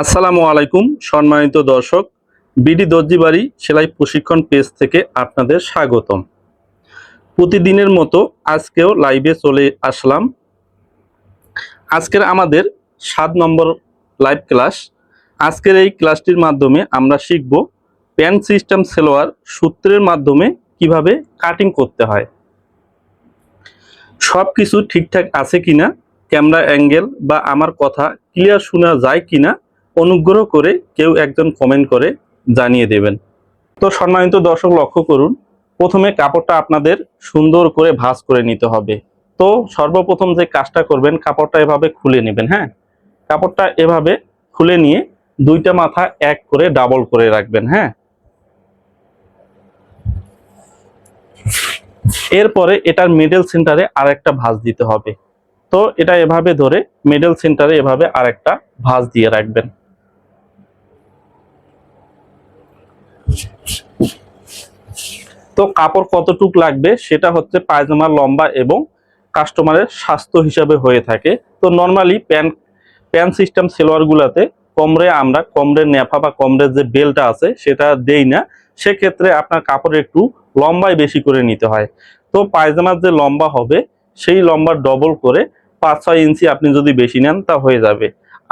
আসসালামু আলাইকুম, সম্মানিত দর্শক, বিডি দর্জিবাড়ি সেলাই প্রশিক্ষণ পেজ থেকে আপনাদের স্বাগতম। প্রতিদিনের মতো আজকেও লাইভে চলে আসলাম। আজকের আমাদের সাত নম্বর লাইভ ক্লাস। আজকের এই ক্লাসটির মাধ্যমে আমরা শিখব প্যান সিস্টেম সেলোয়ার সূত্রের মাধ্যমে কীভাবে কাটিং করতে হয়। সব কিছু ঠিকঠাক আছে কিনা, ক্যামেরা অ্যাঙ্গেল বা আমার কথা ক্লিয়ার শোনা যায় কিনা অনুগ্রহ করে কেউ একজন কমেন্ট করে জানিয়ে দেবেন। তো সম্মানিত দর্শক, লক্ষ্য করুন, প্রথমে কাপড়টা আপনাদের সুন্দর করে ভাঁজ করে নিতে হবে। তো সর্বপ্রথম যে কাজটা করবেন, কাপড়টা এভাবে খুলে নেবেন হ্যাঁ? কাপড়টা এভাবে খুলে নিয়ে দুইটা মাথা এক করে ডাবল করে রাখবেন হ্যাঁ? এরপরে এটার মিডল সেন্টারে আরেকটা ভাঁজ দিতে হবে। তো এটা এভাবে ধরে মিডল সেন্টারে এভাবে আরেকটা ভাঁজ দিয়ে রাখবেন। তো কাপড় কতটুক লাগবে সেটা হচ্ছে পায়জামার লম্বা এবং কাস্টমারের স্বাস্থ্য হিসাবে হয়ে থাকে। তো নর্মালি প্যান্ট প্যান্ট সিস্টেম সেলোয়ারগুলোতে কমরে আমরা, কমরের নেফা বা কমরের যে বেলটা আছে সেটা দেই না। সেক্ষেত্রে আপনার কাপড় একটু লম্বায় বেশি করে নিতে হয়। তো পায়জামার যে লম্বা হবে, সেই লম্বা ডবল করে পাঁচ ছয় ইঞ্চি আপনি যদি বেশি নেন তা হয়ে যাবে।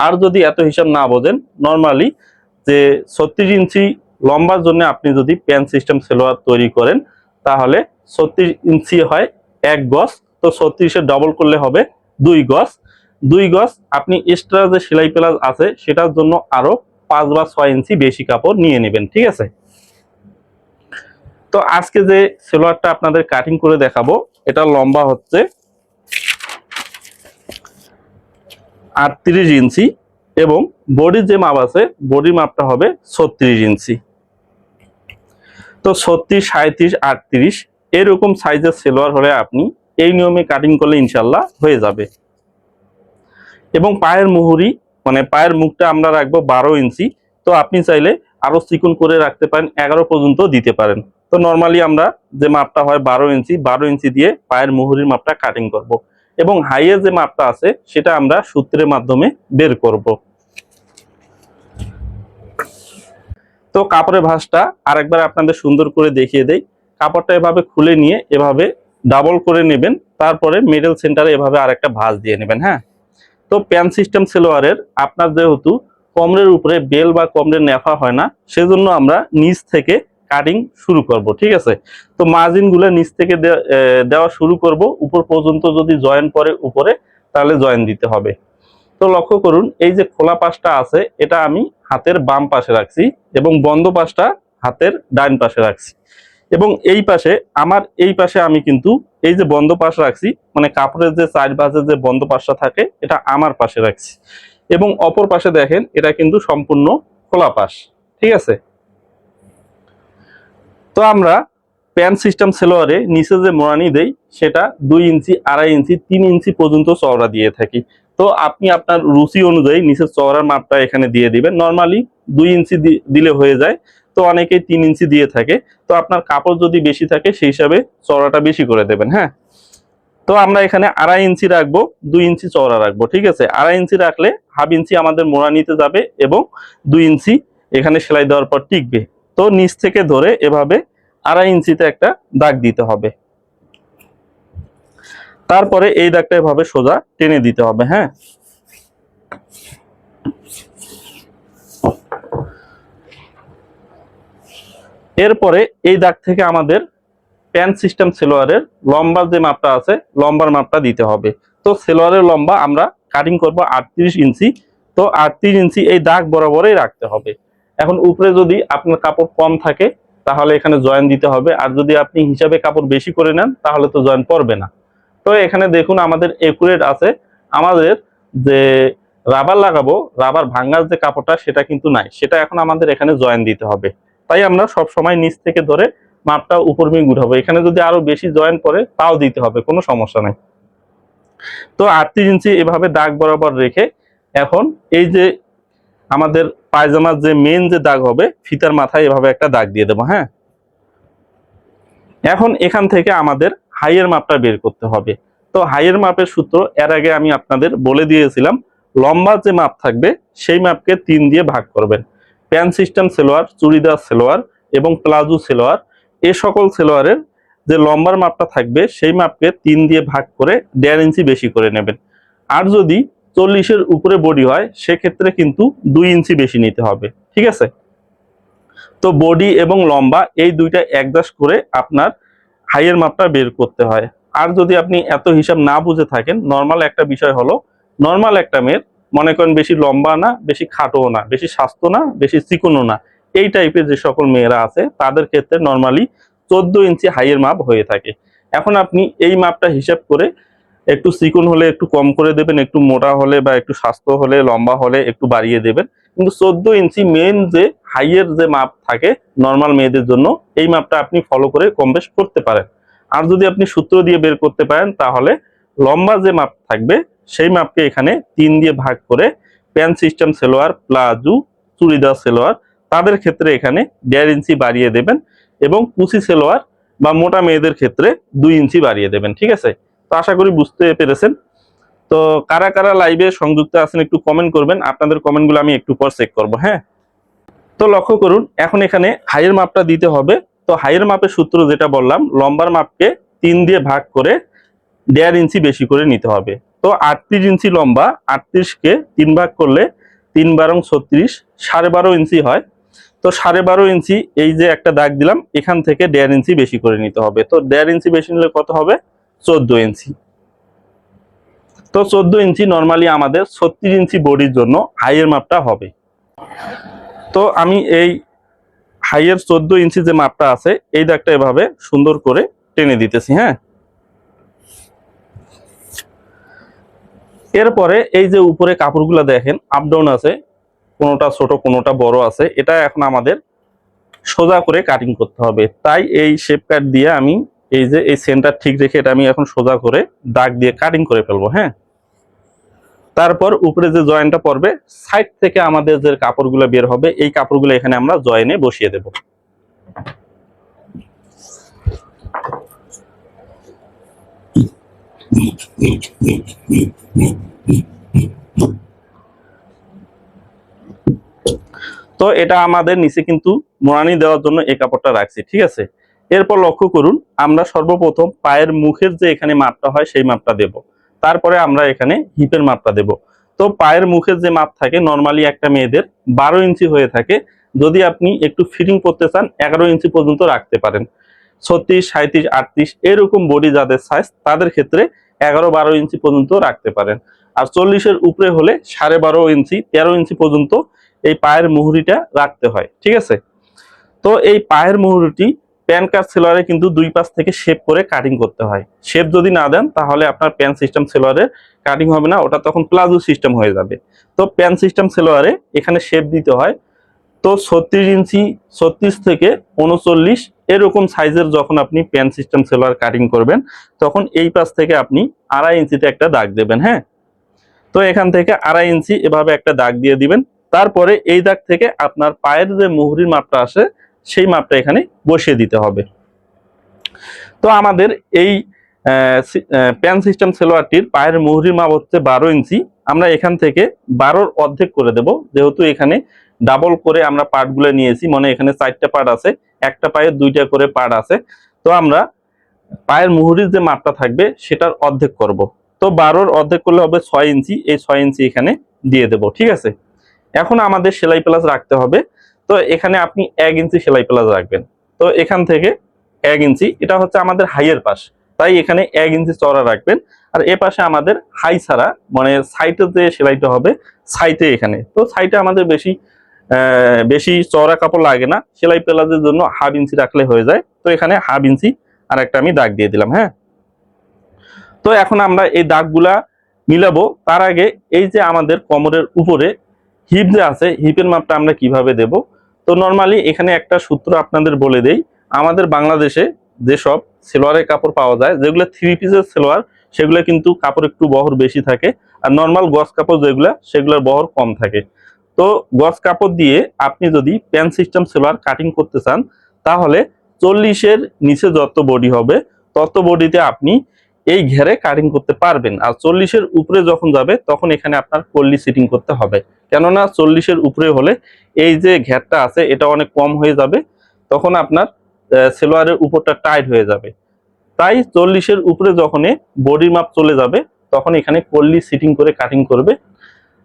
আর যদি এত হিসাব না বোঝেন নর্মালি যে ছত্রিশ ইঞ্চি লম্বার জন্য আপনি যদি প্যান্ট সিস্টেম সেলোয়ার তৈরি করেন, তাহলে ছত্রিশ ইঞ্চি হয় এক গজ। তো ছত্রিশে ডবল করলে হবে দুই গজ। দুই গজ, আপনি এক্সট্রা যে সেলাই প্লাস আছে, সেটার জন্য আরও পাঁচ বা ছয় ইঞ্চি বেশি কাপড় নিয়ে নেবেন, ঠিক আছে? তো আজকে যে সেলোয়ারটা আপনাদের কাটিং করে দেখাবো, এটা লম্বা হচ্ছে আটত্রিশ ইঞ্চি। এবং বডির যে মাপ আছে, বডির মাপটা হবে ছত্রিশ ইঞ্চি তো ছত্রিশ সাঁত্রিশ আটত্রিশ, এরকম সাইজের সেলোয়ার হলে আপনি এই নিয়মে কাটিং করলে ইনশাল্লাহ হয়ে যাবে এবং পায়ের মুহুরি মানে পায়ের মুখটা আমরা রাখব বারো ইঞ্চি, তো আপনি চাইলে আরও চিকন করে রাখতে পারেন, এগারো পর্যন্ত দিতে পারেন তো নর্মালি আমরা যে মাপটা হয় বারো ইঞ্চি বারো ইঞ্চি দিয়ে পায়ের মুহুরির মাপটা কাটিং করব। এবং হাইয়ের যে মাপটা আছে, সেটা আমরা সূত্রের মাধ্যমে বের করব। তো কাপড়ের ভাঁজটা আরেকবার আপনাদের সুন্দর করে দেখিয়ে দেই। কাপড়টা এভাবে খুলে নিয়ে এভাবে ডাবল করে নেবেন, তারপরে মিডল সেন্টারে এভাবে আরেকটা ভাঁজ দিয়ে নেবেন হ্যাঁ? তো প্যান সিস্টেম সেলোয়ারের আপনার যেহেতু কমরের উপরে বেল বা কমরের নেফা হয় না, সেজন্য আমরা নিচ থেকে কাটিং শুরু করব, ঠিক আছে? তো মার্জিনগুলো নিচ থেকে দেওয়া শুরু করব, উপর পর্যন্ত যদি জয়েন পরে উপরে, তাহলে জয়েন দিতে হবে। তো লক্ষ্য করুন, এই যে খোলা পাশটা আছে, এটা আমি হাতের বাম পাশে রাখছি এবং বন্ধ পাশটা হাতের ডান পাশে রাখছি। এবং এই পাশে, আমার এই পাশে আমি কিন্তু এই যে বন্ধ পাশ রাখছি মানে কাপড়ের যে চার পাশে যে বন্ধ পাশটা থাকে, এটা আমার পাশে রাখছি। এবং অপর পাশে দেখেন, এটা কিন্তু সম্পূর্ণ খোলা পাশ, ঠিক আছে? তো আমরা প্যান্ট সিস্টেম সেলোয়ারে নিচে যে মোড়ানি দেই, সেটা দুই ইঞ্চি, আড়াই ইঞ্চি, তিন ইঞ্চি পর্যন্ত চওড়া দিয়ে থাকি। তো আপনি আপনার রুচি অনুযায়ী নিচের চওড়ার মাপটা এখানে দিয়ে দিবেন। নর্মালি দুই ইঞ্চি দিলে হয়ে যায়। তো অনেকেই তিন ইঞ্চি দিয়ে থাকে। তো আপনার কাপড় যদি বেশি থাকে, সেই হিসাবে চওড়াটা বেশি করে দেবেন হ্যাঁ? তো আমরা এখানে আড়াই ইঞ্চি রাখব, দুই ইঞ্চি চওড়া রাখব, ঠিক আছে? আড়াই ইঞ্চি রাখলে হাফ ইঞ্চি আমাদের মোড়া নিতে যাবে এবং দুই ইঞ্চি এখানে সেলাই দেওয়ার পর টিকবে। তো নিচ থেকে ধরে এভাবে আড়াই ইঞ্চিতে একটা দাগ দিতে হবে। তারপরে এই দাগটা এভাবে সোজা টেনে দিতে হবে হ্যাঁ? এরপরে এই দাগ থেকে আমাদের প্যান্ট সিস্টেম সেলোয়ারের লম্বা যে মাপটা আছে, লম্বার মাপটা দিতে হবে। তো সেলোয়ারের লম্বা আমরা কাটিং করব আটত্রিশ ইঞ্চি, তো আটত্রিশ ইঞ্চি এই দাগ বরাবরই রাখতে হবে। এখন উপরে যদি আপনার কাপড় কম থাকে, তাহলে এখানে জয়েন দিতে হবে, আর যদি আপনি হিসাবে কাপড় বেশি করে নেন, তাহলে তো জয়েন পড়বে না। তো এখানে দেখুন আমাদের একুরেট আছে। আমাদের যে রাবার লাগাবো রাবার ভাঙ্গার যে কাপড়টা, সেটা কিন্তু নাই। সেটা এখন আমাদের এখানে জয়েন দিতে হবে। তাই আমরা সব সময় নিচ থেকে ধরে মাপটা উপর মিগ উঠাবো এখানে যদি আরও বেশি জয়েন পরে তাও দিতে হবে, কোনো সমস্যা নেই। তো আটত্রিশ ইঞ্চি এভাবে দাগ বরাবর রেখে এখন এই যে আমাদের পায়জামার যে মেন যে দাগ হবে, ফিতার মাথায় এভাবে একটা দাগ দিয়ে দেবো হ্যাঁ? এখন এখান থেকে আমাদের হাইয়ের মাপটা বের করতে হবে। তো হাইয়ের মাপের সূত্র এর আগে আমি আপনাদের বলে দিয়েছিলাম, লম্বা যে মাপ থাকবে সেই মাপকে তিন দিয়ে ভাগ করবেন। প্যান সিস্টেম সেলোয়ার, চুড়িদার সেলোয়ার এবং প্লাজো সেলোয়ার, এ সকল সেলোয়ারের যে লম্বার মাপটা থাকবে সেই মাপকে তিন দিয়ে ভাগ করে দেড় ইঞ্চি বেশি করে নেবেন। আর যদি চল্লিশের উপরে বডি হয়, সেক্ষেত্রে কিন্তু দুই ইঞ্চি বেশি নিতে হবে। ঠিক আছে? তো বডি এবং লম্বা এই দুইটা একদাস করে আপনার হাইয়ের মাপটা বের করতে হয়। আর যদি আপনি এত হিসাব না বুঝে থাকেন নর্মাল একটা বিষয় হলো নর্মাল একটা মেয়ের মনে করেন বেশি লম্বা না, বেশি খাটোও না, বেশি স্বাস্থ্য না, বেশি চিকনও না, এই টাইপের যে সকল মেয়েরা আছে, তাদের ক্ষেত্রে নর্মালি চোদ্দ ইঞ্চি হাইয়ের মাপ হয়ে থাকে। এখন আপনি এই মাপটা হিসাব করে একটু চিকন হলে একটু কম করে দেবেন, একটু মোটা হলে বা একটু স্বাস্থ্য হলে, লম্বা হলে একটু বাড়িয়ে দেবেন। কিন্তু চোদ্দ ইঞ্চি মেন যে হাইয়ের যে মাপ থাকে নর্মাল মেয়েদের জন্য, এই মাপটা আপনি ফলো করে কম বেশ করতে পারেন। আর যদি আপনি সূত্র দিয়ে বের করতে পারেন, তাহলে লম্বা যে মাপ থাকবে, সেই মাপকে এখানে তিন দিয়ে ভাগ করে pant system salwar palazzo, churidar salwar তাদের ক্ষেত্রে এখানে দেড় ইঞ্চি বাড়িয়ে দেবেন এবং কুচি সেলোয়ার বা মোটা মেয়েদের ক্ষেত্রে দুই ইঞ্চি বাড়িয়ে দেবেন, ঠিক আছে? তো আশা করি বুঝতে পেরেছেন। তো কারা কারা লাইভে সংযুক্ত আছেন একটু কমেন্ট করবেন। আপনাদের কমেন্টগুলো আমি একটু পর চেক করব হ্যাঁ? তো লক্ষ্য করুন, এখন এখানে হাইয়ের মাপটা দিতে হবে। তো হাইয়ের মাপের সূত্র যেটা বললাম, লম্বার মাপকে তিন দিয়ে ভাগ করে দেড় ইঞ্চি বেশি করে নিতে হবে। তো আটত্রিশ ইঞ্চি লম্বা, আটত্রিশকে তিন ভাগ করলে তিন বারং ছত্রিশ, সাড়ে বারো ইঞ্চি হয়। তো সাড়ে বারো ইঞ্চি, এই যে একটা দাগ দিলাম, এখান থেকে দেড় ইঞ্চি বেশি করে নিতে হবে। তো দেড় ইঞ্চি বেশি নিলে কত হবে? চোদ্দ ইঞ্চি। তো চোদ্দ ইঞ্চি নর্মালি আমাদের ছত্রিশ ইঞ্চি বডির জন্য হাইয়ের মাপটা হবে। তো আমি এই হাইয়ের চোদ্দ ইঞ্চি যে মাপটা আছে, এই দাগটা এভাবে সুন্দর করে টেনে দিতেছি হ্যাঁ? এরপরে এই যে উপরে কাপড়গুলো দেখেন আপ ডাউন আছে, কোনোটা ছোট, কোনোটা বড় আছে, এটা এখন আমাদের সোজা করে কাটিং করতে হবে। তাই এই শেপ কাট দিয়ে আমি এই যে এই সেন্টার ঠিক রেখে এটা আমি এখন সোজা করে দাগ দিয়ে কাটিং করে ফেলব হ্যাঁ? তারপর উপরে যে জয়েন্টটা পড়বে সাইড থেকে আমাদের যে কাপড়গুলো বের হবে, এই কাপড়গুলো এখানে আমরা জয়েনে বসিয়ে দেব। তো এটা আমাদের নিচে কিন্তু মোড়ানি দেওয়ার জন্য এই কাপড়টা রাখছি, ঠিক আছে? এরপর লক্ষ্য করুন, আমরা সর্বপ্রথম পায়ের মুখের যে এখানে মাপটা হয়, সেই মাপটা দেব। তারপরে আমরা এখানে হিপের মাপটা দেব। তো পায়ের মুখের যে মাপ থাকে নর্মালি একটা মেয়েদের বারো ইঞ্চি হয়ে থাকে। যদি আপনি একটু ফিটিং করতে চান, এগারো ইঞ্চি পর্যন্ত রাখতে পারেন। ছত্রিশ সাঁত্রিশ আটত্রিশ, এরকম বডি যাদের সাইজ তাদের ক্ষেত্রে এগারো, বারো ইঞ্চি পর্যন্ত রাখতে পারেন। আর চল্লিশের উপরে হলে সাড়ে বারো ইঞ্চি, তেরো ইঞ্চি পর্যন্ত এই পায়ের মুহুরিটা রাখতে হয়, ঠিক আছে? তো এই পায়ের মুহুরিটি প্যান কার্ড সেলোয়ারে কিন্তু দুই পাশ থেকে শেপ করে কাটিং করতে হয়। শেপ যদি না দেন, তাহলে আপনার প্যান সিস্টেম সেলোয়ারে কাটিং হবে না, ওটা তখন প্লাজো সিস্টেম হয়ে যাবে। তো প্যান সিস্টেম সেলোয়ারে এখানে শেপ দিতে হয়। তো ছত্রিশ ইঞ্চি, ছত্রিশ থেকে উনচল্লিশ এরকম সাইজের যখন আপনি প্যান সিস্টেম সেলোয়ার কাটিং করবেন, তখন এই পাশ থেকে আপনি আড়াই ইঞ্চিতে একটা দাগ দেবেন হ্যাঁ? তো এখান থেকে আড়াই ইঞ্চি এভাবে একটা দাগ দিয়ে দিবেন। তারপরে এই দাগ থেকে আপনার পায়ের যে মুহুরির মাপটা আসে সেই মাপটা এখানে বসিয়ে দিতে হবে। তো আমাদের এই প্যান সিস্টেম সেলোয়ারটির পায়ের মুহুরির মাপ হচ্ছে বারো ইঞ্চি। আমরা এখান থেকে বারোর অর্ধেক করে দেব। যেহেতু এখানে ডাবল করে আমরা পার্টগুলো নিয়েছি মানে এখানে চারটা পার্ট আছে, একটা পায়ের দুইটা করে পার্ট আছে। তো আমরা পায়ের মুহুরির যে মাপটা থাকবে সেটার অর্ধেক করব। তো বারোর অর্ধেক করলে হবে ছয় ইঞ্চি। এই ছয় ইঞ্চি এখানে দিয়ে দেব, ঠিক আছে? এখন আমাদের সেলাই প্লাস রাখতে হবে। তো এখানে আপনি এক ইঞ্চি সেলাই প্লাস রাখবেন। তো এখান থেকে এক ইঞ্চি, এটা হচ্ছে আমাদের হাইয়ের পাশ। তাই এখানে এক ইঞ্চি চড়া রাখবেন। আর এ পাশে আমাদের হাই ছাড়া মানে সাইটে যে সেলাইটা হবে সাইটে এখানে। তো সাইটে আমাদের বেশি বেশি চওড়া কাপড় লাগে না। সেলাই প্লাজের জন্য হাফ ইঞ্চি রাখলে হয়ে যায়। তো এখানে হাফ ইঞ্চি আর একটা আমি দাগ দিয়ে দিলাম হ্যাঁ? তো এখন আমরা এই দাগগুলা মিলাবো। তার আগে এই যে আমাদের কোমরের উপরে হিপ যে আছে হিপের মাপটা আমরা কীভাবে দেব? তো নর্মালি এখানে একটা সূত্র আপনাদের বলে দেই, আমাদের বাংলাদেশে যেসব সেলোয়ারের কাপড় পাওয়া যায়, যেগুলো থ্রি পিসের সেলোয়ার, সেগুলো কিন্তু কাপড় একটু বহর বেশি থাকে আর নর্মাল গস কাপড় যেগুলো, সেগুলোর বহর কম থাকে। তো গস কাপড় দিয়ে আপনি যদি প্যান সিস্টেম সেলোয়ার কাটিং করতে চান, তাহলে চল্লিশের নিচে যত বডি হবে, তত বডিতে আপনি এই ঘেরে কাটিং করতে পারবেন। আর চল্লিশের উপরে যখন যাবে, তখন এখানে আপনার কল্লি সিটিং করতে হবে। কেননা চল্লিশের উপরে হলে এই যে ঘেরটা আছে, এটা অনেক কম হয়ে যাবে, তখন আপনার সেলোয়ারের উপরটা টাইট হয়ে যাবে। তাই চল্লিশের উপরে যখনই বডির মাপ চলে যাবে, তখন এখানে কল্লি সিটিং করে কাটিং করবে।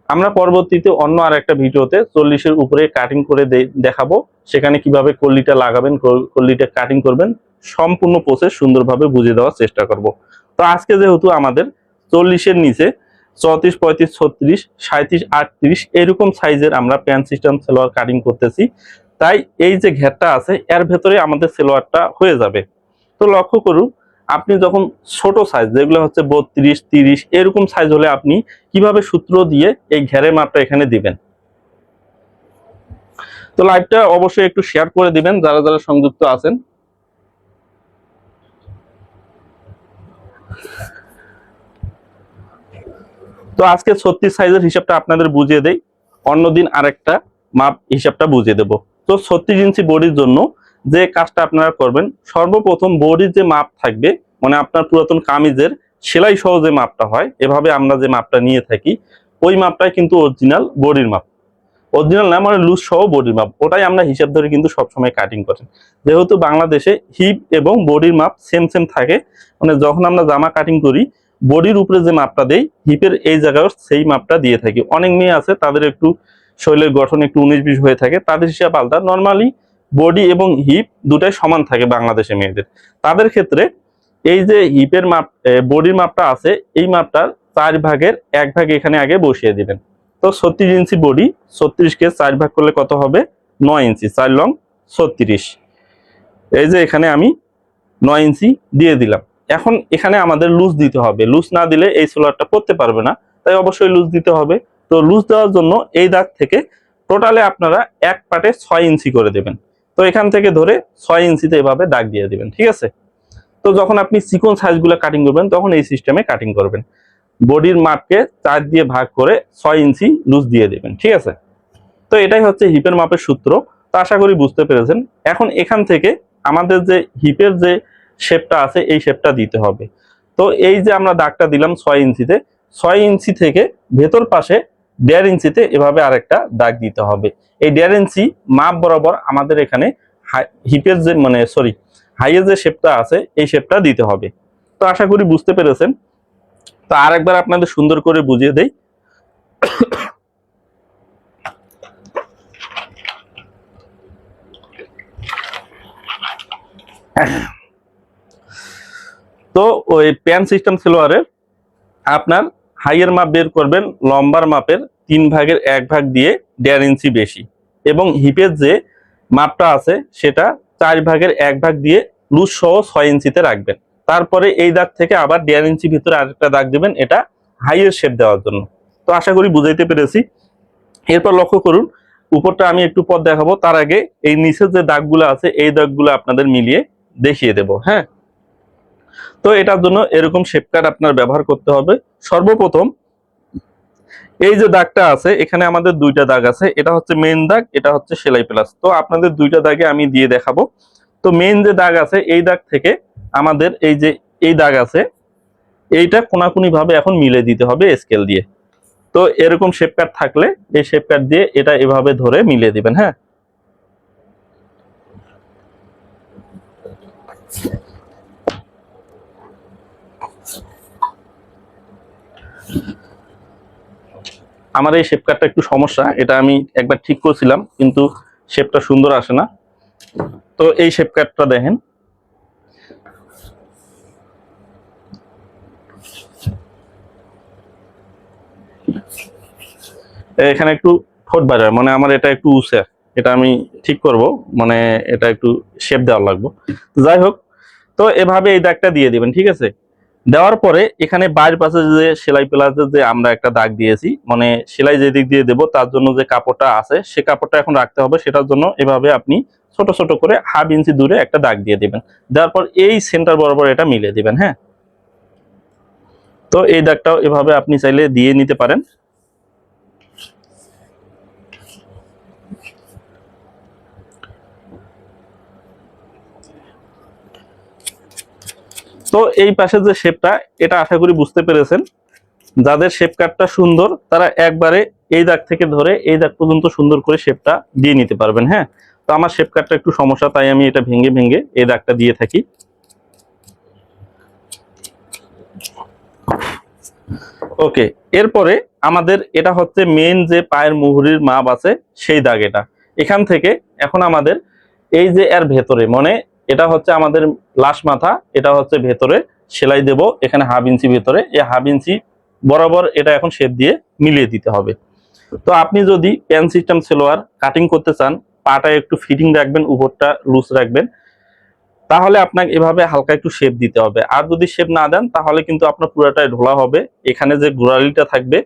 আমরা পরবর্তীতে অন্য আর একটা ভিডিওতে চল্লিশের উপরে কাটিং করে দেখাবো, সেখানে কীভাবে কল্লিটা লাগাবেন কল- কল্লিটা কাটিং করবেন, সম্পূর্ণ প্রসেস সুন্দরভাবে বুঝিয়ে দেওয়ার চেষ্টা করব। তো আজকে যেহেতু আমাদের চল্লিশের নিচে, চৌত্রিশ, পঁয়ত্রিশ, ছত্রিশ সাঁত্রিশ আটত্রিশ, এরকম সাইজের আমরা প্যান্ট সিস্টেম, সেলোয়ার কাটিং করতেছি। তাই এই যে ঘেরটা আছে, এর ভেতরে আমাদের সেলোয়ারটা হয়ে যাবে। তো লক্ষ্য করুন, আপনি যখন ছোট সাইজ যেগুলো হচ্ছে বত্রিশ, তিরিশ, এরকম সাইজ হলে আপনি কীভাবে সূত্র দিয়ে এই ঘেরের মাপটা এখানে দিবেন? তো লাইভটা অবশ্যই একটু শেয়ার করে দিবেন, যারা যারা সংযুক্ত আছেন। তো আজকে ছত্রিশ সাইজের হিসাবটা আপনাদের বুঝিয়ে দেই। অন্যদিন আরেকটা মাপ হিসাবটা বুঝিয়ে দেব। তো ছত্রিশ ইঞ্চি বডির জন্য যে কাজটা আপনারা করবেন, সর্বপ্রথম বডির যে মাপ থাকবে মানে আপনার পুরাতন কামিজের সেলাই সহ যে মাপটা হয়, এভাবে আমরা যে মাপটা নিয়ে থাকি, ওই মাপটাই কিন্তু অরিজিনাল বডির মাপ। অরিজিনাল না মানে লুজ সহ বডির মাপ ওটাই আমরা হিসাব ধরে কিন্তু সবসময় কাটিং করেন। যেহেতু বাংলাদেশে হিপ এবং বডির মাপ সেম সেম থাকে মানে যখন আমরা জামা কাটিং করি বডির উপরে যে মাপটা দেই হিপের এই জায়গায় সেই মাপটা দিয়ে থাকি। অনেক মেয়ে আছে, তাদের একটু শরীরের গঠন একটু উনিশ বিশ হয়ে থাকে, তাদের হিসাব আলাদা। নর্মালি বডি এবং হিপ দুটাই সমান থাকে বাংলাদেশে মেয়েদের। তাদের ক্ষেত্রে এই যে হিপের মাপ বডির মাপটা আছে, এই মাপটার চার ভাগের এক ভাগ এখানে আগে বসিয়ে দিবেন। তো ছত্রিশ ইঞ্চি বডি, ছত্রিশকে চার ভাগ করলে কত হবে? নয় ইঞ্চি, চার লং ছত্রিশ। এই যে এখানে আমি নয় ইঞ্চি দিয়ে দিলাম। এখন এখানে আমাদের লুজ দিতে হবে। লুজ না দিলে এই সোলারটা পড়তে পারবে না, তাই অবশ্যই লুজ দিতে হবে। তো লুজ দেওয়ার জন্য এই দাগ থেকে টোটালে আপনারা এক পাটে ছয় ইঞ্চি করে দেবেন। তো এখান থেকে ধরে ছয় ইঞ্চিতে এভাবে দাগ দিয়ে দিবেন, ঠিক আছে? তো যখন আপনি চিকন সাইজগুলো কাটিং করবেন, তখন এই সিস্টেমে কাটিং করবেন। বডির মাপকে চার দিয়ে ভাগ করে ছয় ইঞ্চি লুজ দিয়ে দেবেন, ঠিক আছে? তো এটাই হচ্ছে হিপের মাপের সূত্র। তো আশা করি বুঝতে পেরেছেন। এখন এখান থেকে আমাদের যে হিপের যে শেপটা আছে, এই শেপটা দিতে হবে। তো এই যে আমরা দাগটা দিলাম ছয় ইঞ্চিতে, ছয় ইঞ্চি থেকে ভেতর পাশে দেড় ইঞ্চিতে এভাবে আরেকটা দাগ দিতে হবে। এই দেড় ইঞ্চি মাপ বরাবর আমাদের এখানে হিপের যে মানে সরি, হাইয়ের যে শেপটা আছে, এই শেপটা দিতে হবে। তো আশা করি বুঝতে পেরেছেন। তো আরেকবার আপনাদের সুন্দর করে বুঝিয়ে দেই। তো ওই প্যান সিস্টেম সেলোয়ারের আপনার হাইয়ের মাপ বের করবেন, লম্বার মাপের তিন ভাগের এক ভাগ দিয়ে দেড় ইঞ্চি বেশি। এবং হিপের যে মাপটা আছে, সেটা চার ভাগের এক ভাগ দিয়ে লুজ সহ ছয় ইঞ্চিতে রাখবেন। তারপরে এই দাগ থেকে আবার দেড় ইঞ্চি ভিতরে আরেকটা দাগ দিবেন, এটা হাইয়ের শেপ দেওয়ার জন্য। তো আশা করি বুঝাইতে পেরেছি। এরপর লক্ষ্য করুন, উপরটা আমি একটু পর দেখাবো। তার আগে এই নিচের যে দাগগুলো আছে, এই দাগগুলো আপনাদের মিলিয়ে দেখিয়ে দেব হ্যাঁ? তো এটার জন্য এরকম শেপ কাট আপনার ব্যবহার করতে হবে। সর্বপ্রথম, এই যে দাগটা আছে, এখানে আমাদের দুইটা দাগ আছে। এটা হচ্ছে মেন দাগ, এটা হচ্ছে সেলাই প্লাস। তো আপনাদের দুইটা দাগে আমি দিয়ে দেখাবো। তো মেন যে দাগ আছে, এই দাগ থেকে আমাদের এই যে এই দাগ আছে, এইটা কোনাকুনি ভাবে এখন মিলে দিতে হবে স্কেল দিয়ে। তো এরকম শেপ কাট থাকলে এই শেপ কাট দিয়ে এটা এভাবে ধরে মিলিয়ে দিবেন হ্যাঁ? আমার এই শেপ কাটটা একটু সমস্যা, এটা আমি একবার ঠিক করছিলাম, কিন্তু শেপটা সুন্দর আসে না। তো এই শেপ কাটটা দেখেন। এখানে একটু ঠোঁট বাজার মানে আমার এটা একটু উঁচে। এটা আমি ঠিক করব মানে এটা একটু শেপ দেওয়া লাগবে। যাই হোক, তো এভাবে এই দাগটা দিয়ে দিবেন, ঠিক আছে? দেওয়ার পরে এখানে বাইরের পাশে যে সেলাই প্লাসের যে আমরা একটা দাগ দিয়েছি মানে সেলাই যে দিক দিয়ে দেব, তার জন্য যে কাপড়টা আছে, সে কাপড়টা এখন রাখতে হবে। সেটার জন্য এভাবে আপনি ছোট ছোট করে হাফ ইঞ্চি দূরে একটা দাগ দিয়ে দিবেন। দেওয়ার পর এই সেন্টার বরাবর এটা মিলিয়ে দিবেন হ্যাঁ? তো এই দাগটাও এভাবে আপনি চাইলে দিয়ে নিতে পারেন। তো এই পাশে যে শেপটা এটা আশা করি বুঝতে পেরেছেন। যাদের শেপ কাটটা সুন্দর, তারা একবারে এই দাগ থেকে ধরে এই দাগ পর্যন্ত সুন্দর করে শেপটা দিয়ে নিতে পারবেন হ্যাঁ? তো আমার শেপ কাটটা একটু সমস্যা, তাই আমি এটা ভেঙে ভেঙে এই দাগটা দিয়ে থাকি। ওকে এরপরে আমাদের এটা হচ্ছে মেন যে পায়ের মুহুরির মাপ আছে, সেই দাগ এটা। এখান থেকে এখন আমাদের এই যে এর ভেতরে মানে এটা হচ্ছে আমাদের লাশ মাথা, এটা হচ্ছে ভেতরে, সেলাই দেব, এখানে হাফ ইঞ্চি ভেতরে এই হাফ ইঞ্চি বরাবর এটা এখন শেপ দিয়ে মিলিয়ে দিতে হবে। তো আপনি যদি প্যান সিস্টেম সেলোয়ার কাটিং করতে চান, পাটা একটু ফিটিং রাখবেন, উপরটা লুজ রাখবেন, তাহলে আপনাকে এভাবে হালকা একটু শেপ দিতে হবে। আর যদি শেপ না দেন, তাহলে কিন্তু আপনার পুরোটাই ঢোলা হবে। এখানে যে গোড়ালিটা থাকবে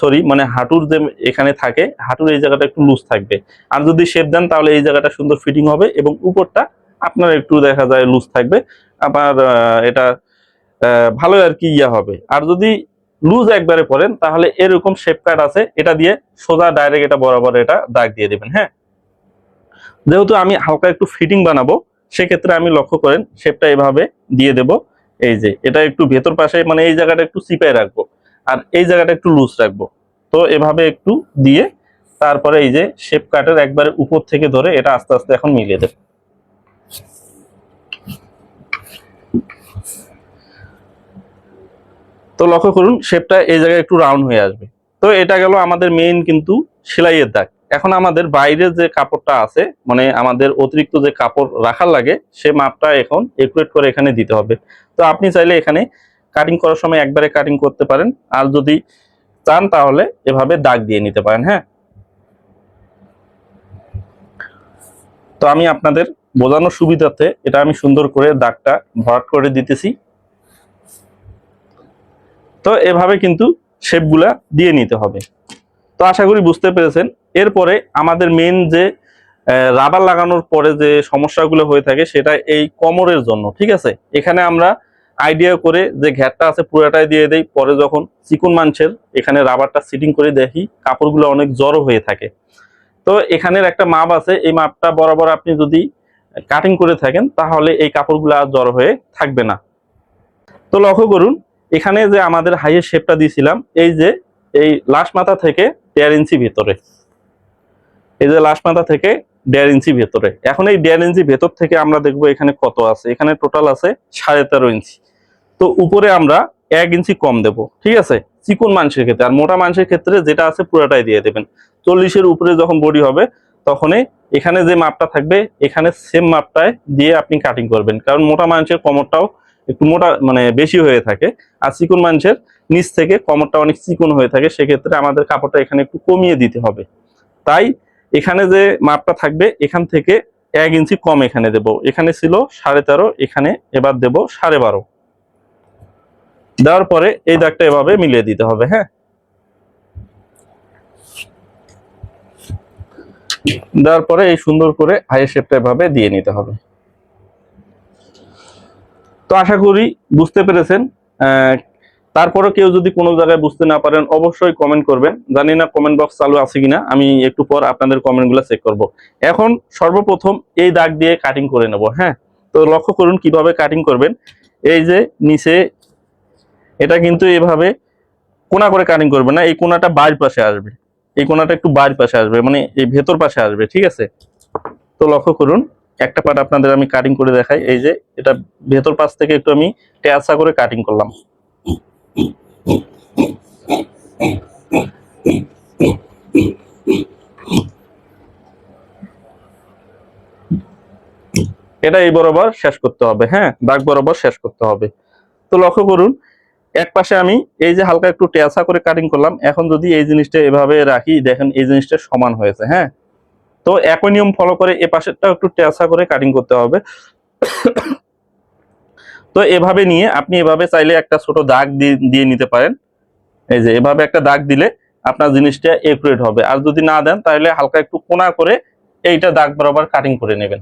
সরি মানে হাঁটুর যে এখানে থাকে, হাঁটুর এই জায়গাটা একটু লুজ থাকবে। আর যদি শেপ দেন, তাহলে এই জায়গাটা সুন্দর ফিটিং হবে এবং উপরটা আপনার একটু দেখা যায় লুজ থাকবে। আহ, এটা ভালো আর কি ইয়া হবে। আর যদি লুজ একবারে পরেন তাহলে এরকম শেপ কাট আছে। এটা দিয়ে সোজা ডাইরেক্ট এটা বরাবর এটা দাগ দিয়ে দেবেন হ্যাঁ? যেহেতু আমি হালকা একটু ফিটিং বানাবো সেক্ষেত্রে আমি লক্ষ্য করেন শেপটা এভাবে দিয়ে দেব। এই যে এটা একটু ভেতর পাশে মানে এই জায়গাটা একটু চিপায় রাখব। আর এই জায়গাটা একটু লুজ রাখব। তো এভাবে একটু দিয়ে তারপরে এই যে শেপ কাটের একবারে উপর থেকে ধরে এটা আস্তে আস্তে এখন মিলিয়ে দেব। তো লক্ষ্য করুন শেপটা এই জায়গায় একটু রাউন্ড হয়ে আসবে। তো এটা গেল আমাদের মেইন কিন্তু সেলাইয়ের দাগ। এখন আমাদের বাইরে যে কাপড়টা আছে মানে আমাদের অতিরিক্ত যে কাপড় রাখার লাগে, সে মাপটা এখন একুরেট করে এখানে দিতে হবে। তো আপনি চাইলে এখানে কাটিং করার সময় একবারে কাটিং করতে পারেন। আর যদি চান তাহলে এভাবে দাগ দিয়ে নিতে পারেন হ্যাঁ? তো আমি আপনাদের বোঝানোর সুবিধাতে এটা আমি সুন্দর করে দাগটা ভরাট করে দিতেছি। তো এভাবে কিন্তু শেপগুলা দিয়ে নিতে হবে। তো আশা করি বুঝতে পেরেছেন। এরপরে আমাদের মেন যে রাবার লাগানোর পরে যে সমস্যাগুলো হয়ে থাকে সেটা এই কোমরের জন্য, ঠিক আছে? এখানে আমরা আইডিয়া করে যে ঘ্যাটটা আছে পুরোটাই দিয়ে দেই। পরে যখন চিকুন মাংসের এখানে রাবারটা সিটিং করে দেখি, কাপড়গুলো অনেক জড়ো হয়ে থাকে। তো এখানের একটা মাপ আছে। এই মাপটা বরাবর আপনি যদি কাটিং করে থাকেন, তাহলে এই কাপড়গুলো আর জড়ো হয়ে থাকবে না। তো লক্ষ্য করুন এখানে যে আমাদের হাইয়ের শেপটা দিয়েছিলাম, এই যে, এই লাশ মাথা থেকে দেড় ইঞ্চি ভেতরে। এই যে লাশ মাথা থেকে দেড় ইঞ্চি ভেতরে। এখন এই দেড় ইঞ্চি ভেতর থেকে আমরা দেখব এখানে কত আছে। এখানে টোটাল আছে সাড়ে তেরো ইঞ্চি। তো উপরে আমরা এক ইঞ্চি কম দেব, ঠিক আছে? চিকন মানুষের ক্ষেত্রে। আর মোটা মানুষের ক্ষেত্রে যেটা আছে পুরোটাই দিয়ে দেবেন। চল্লিশের উপরে যখন বডি হবে, তখনই এখানে যে মাপটা থাকবে, এখানে সেম মাপটায় দিয়ে আপনি কাটিং করবেন। কারণ মোটা মানুষের কমরটাও একটু মোটা মানে বেশি হয়ে থাকে। আর চিকন মানুষের নিচ থেকে কমরটা অনেক চিকন হয়ে থাকে, সেক্ষেত্রে আমাদের কাপড়টা এখানে একটু কমিয়ে দিতে হবে। তাই এখানে যে মাপটা থাকবে, এখান থেকে এক ইঞ্চি কম এখানে দেব। এখানে ছিল সাড়ে তেরো, এখানে এবার দেব সাড়ে বারো। দেওয়ার পরে এই দাগটা এভাবে মিলিয়ে দিতে হবে হ্যাঁ? দেওয়ার পরে এই সুন্দর করে হাইয়ের শেপটা এভাবে দিয়ে নিতে হবে। তো আশা করি বুঝতে পেরেছেন। তারপরে কেউ যদি কোনো জায়গায় বুঝতে না পারেন, অবশ্যই কমেন্ট করবেন। জানি না কমেন্ট বক্স চালু আছে কিনা, আমি একটু পর আপনাদের কমেন্টগুলো চেক করব। এখন সর্বপ্রথম এই দাগ দিয়ে কাটিং করে নেব হ্যাঁ? তো লক্ষ্য করুন কীভাবে কাটিং করবেন। এই যে নিচে, এটা কিন্তু এভাবে কোনা করে কাটিং করবে না, এই কোনাটা বাইর পাশে আসবে। এই কোনাটা একটু বাইর পাশে আসবে মানে এই ভেতর পাশে আসবে, ঠিক আছে? তো লক্ষ্য করুন একটা পার্ট আপনাদের আমি কাটিং করে দেখাই। এই যে, এটা ভেতর পাশ থেকে একটু আমি ট্যাসা করে কাটিং করলাম। এটা এই বরাবর শেষ করতে হবে হ্যাঁ? দাগ বরাবর শেষ করতে হবে। তো লক্ষ্য করুন, এক পাশে আমি এই যে হালকা একটু টেসা করে কাটিং করলাম। এখন যদি এই জিনিসটা এভাবে রাখি, দেখেন এই জিনিসটা সমান হয়েছে হ্যাঁ? তো একই নিয়ম ফলো করে এ পাশেরটা একটু টেসা করে কাটিং করতে হবে। তো এভাবে নিয়ে আপনি এভাবে চাইলে একটা ছোট দাগ দিয়ে নিতে পারেন। এই যে এভাবে একটা দাগ দিলে আপনার জিনিসটা একুরেট হবে। আর যদি না দেন তাহলে হালকা একটু কোনা করে এইটা দাগ বরাবর কাটিং করে নেবেন।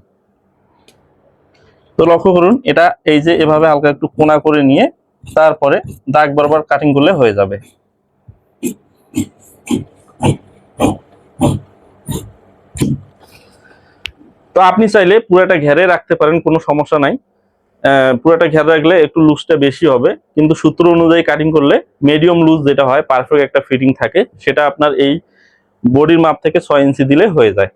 তো লক্ষ্য করুন, এটা এই যে এভাবে হালকা একটু কোনা করে নিয়ে তারপরে দাগ বরাবর কাটিং করলে হয়ে যাবে। তো আপনি চাইলে পুরোটা ঘেরে রাখতে পারেন, কোনো সমস্যা নাই। পুরোটা ঘের রাখলে একটু লুজটা বেশি হবে। কিন্তু সূত্র অনুযায়ী কাটিং করলে মিডিয়াম লুজ যেটা হয় পারফেক্ট একটা ফিটিং থাকে। সেটা আপনার এই বডির মাপ থেকে ছয় ইঞ্চি দিলে হয়ে যায়।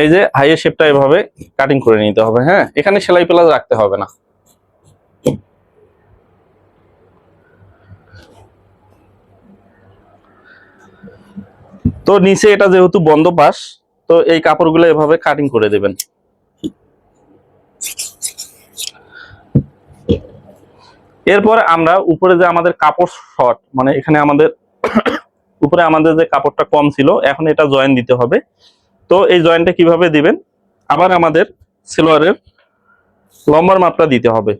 এই যে হাইয়ের শেপটা এভাবে কাটিং করে নিতে হবে হ্যাঁ? এখানে সেলাই প্লাস রাখতে হবে না। তো নিচে এটা যেহেতু বন্ধ পাশ, তো এই কাপড়গুলো এভাবে কাটিং করে দেবেন। এরপর আমরা উপরে যে আমাদের কাপড় শর্ট মানে এখানে আমাদের, উপরে আমাদের যে কাপড়টা কম ছিল, এখন এটা জয়েন দিতে হবে। তো এই জয়েন্টটা কীভাবে দিবেন? আবার আমাদের সিলোয়ারের লম্বার মাপটা দিতে হবে।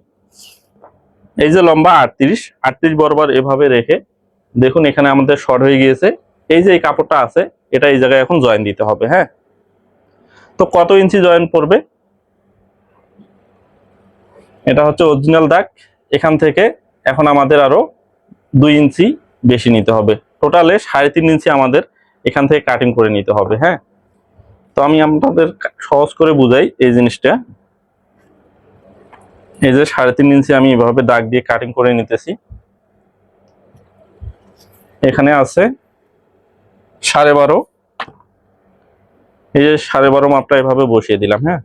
এই যে লম্বা আটত্রিশ আটত্রিশ বরাবর এভাবে রেখে দেখুন এখানে আমাদের শর্ট হয়ে গিয়েছে। এই যে এই কাপড়টা আছে, এটা এই জায়গায় এখন জয়েন দিতে হবে হ্যাঁ? তো কত ইঞ্চি জয়েন পড়বে? এটা হচ্ছে অরিজিনাল দাগ। এখান থেকে এখন আমাদের আরও দুই ইঞ্চি বেশি নিতে হবে। টোটালে সাড়ে তিন ইঞ্চি আমাদের এখান থেকে কাটিং করে নিতে হবে হ্যাঁ? তো আমি আপনাদের সহজ করে বুঝাই এই জিনিসটা। এই যে সাড়ে তিন ইঞ্চি আমি এভাবে দাগ দিয়ে কাটিং করে নিতেছি। এখানে আছে সাড়ে বারো। এই যে সাড়ে বারো মাপটা এভাবে বসিয়ে দিলাম হ্যাঁ?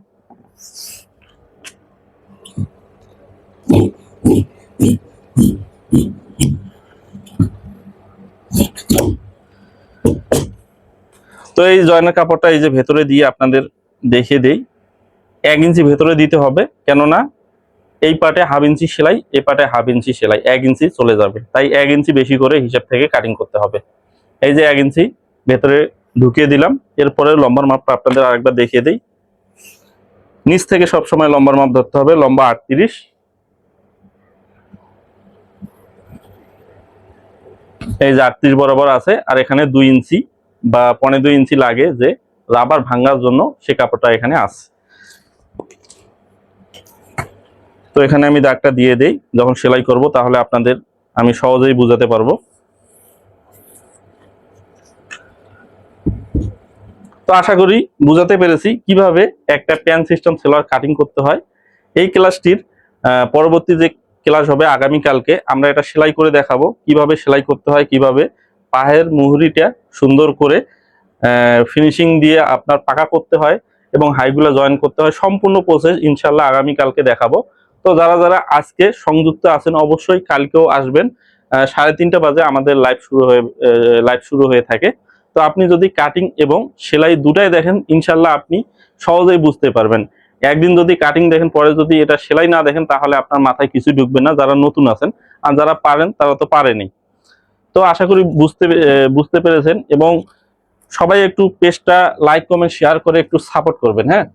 তো এই জয়নের কাপড়টা এই যে ভেতরে দিয়ে আপনাদের দেখিয়ে দেই। এক ইঞ্চি ভেতরে দিতে হবে, কেননা এই পাটে হাফ ইঞ্চি সেলাই, এ পাটে হাফ ইঞ্চি সেলাই, এক ইঞ্চি চলে যাবে। তাই এক ইঞ্চি বেশি করে হিসাব থেকে কাটিং করতে হবে। এই যে এক ইঞ্চি ভেতরে ঢুকিয়ে দিলাম। এরপরে লম্বার মাপটা আপনাদের আরেকবার দেখিয়ে দিই। নিচ থেকে সব সময় লম্বার মাপ ধরতে হবে, লম্বা আটত্রিশ। এই যে আটত্রিশ বরাবর আছে, আর এখানে দুই ইঞ্চি বা পনেরো দুই ইঞ্চি লাগে যে রাবার ভাঙার জন্য সে কাপড়টা এখানে আছে। তো এখানে আমি দাগটা দিয়ে দেই, যখন সেলাই করব তাহলে আপনাদের আমি সহজেই বুঝাতে পারব। তো আশা করি বুঝাতে পেরেছি কীভাবে একটা প্যান সিস্টেম সেলার কাটিং করতে হয়। এই ক্লাসটির পরবর্তী যে ক্লাস হবে আগামী কালকে আমরা এটা সেলাই করে দেখাবো কীভাবে সেলাই করতে হয়, কীভাবে পায়ের মুহুরিটা সুন্দর করে ফিনিশিং দিয়ে আপনার পাকা করতে হয় এবং হাইগুলা জয়েন করতে হয়। সম্পূর্ণ প্রসেস ইনশাল্লাহ আগামী কালকে দেখাবো। তো যারা যারা আজকে সংযুক্ত আছেন অবশ্যই কালকেও আসবেন। সাড়ে তিনটা বাজে আমাদের লাইভ শুরু হয়ে লাইভ শুরু হয়ে থাকে। তো আপনি যদি কাটিং এবং সেলাই দুটাই দেখেন, ইনশাল্লাহ আপনি সহজেই বুঝতে পারবেন। একদিন যদি কাটিং দেখেন, পরে যদি এটা সেলাই না দেখেন, তাহলে আপনার মাথায় কিছু ঢুকবে না। যারা নতুন আছেন আর যারা পারেন, তারা তো পারেনি। তো আশা করি বুঝতে বুঝতে পেরেছেন এবং সবাই একটু পেজটা লাইক কমেন্ট শেয়ার করে একটু সাপোর্ট করবেন হ্যাঁ?